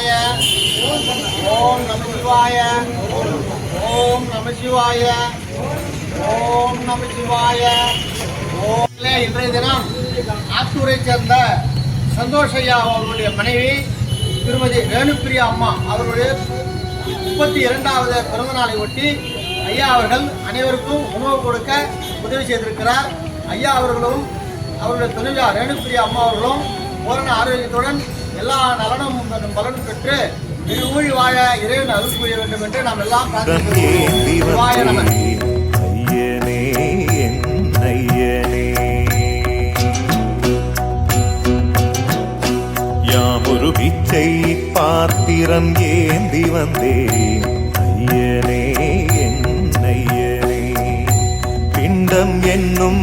சிவாய. ஓம் நம ஓம் நமசிவாய ஓம் நம சிவாய. ஓம் இன்றைய தினம் ஆத்தூரை சேர்ந்த சந்தோஷ் ஐயா அவர்களுடைய மனைவி திருமதி வேணுப்பிரியா அம்மா அவர்களுடைய முப்பத்தி இரண்டாவது பிறந்தநாளை ஒட்டி ஐயா அவர்கள் அனைவருக்கும் உணவு கொடுக்க உதவி செய்திருக்கிறார். ஐயா அவர்களும் அவருடைய துணைவியார் ரேணுப்பிரியா அம்மா அவர்களும் பூரண ஆரோக்கியத்துடன் எல்லா நலனும் பலனும் பெற்று திருமொழி வாழ இறைவன் அருள் புரிய வேண்டும் என்று நாம் எல்லாம் யாமொரு பிச்சை பாத்திரம் ஏந்தி வந்தேன். ஐயனே என் ஐயனே. பிண்டம் என்னும்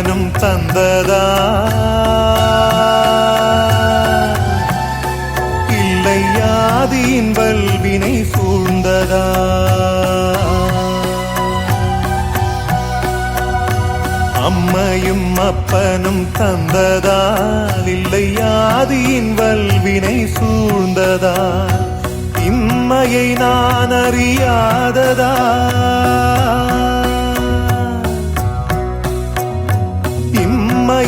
அப்பனும் தந்ததா? இல்லை ஆதியின் வல்வினை சூழ்ந்ததா? அம்மையும் அப்பனும் தந்ததால் இல்லை ஆதியின் வல்வினை சூழ்ந்ததா? இம்மையை நான்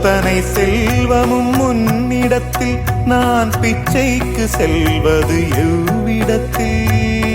அத்தனை செல்வமும் முன்னிடத்தில் நான் பிச்சைக்கு செல்வது எவ்விடத்தில்?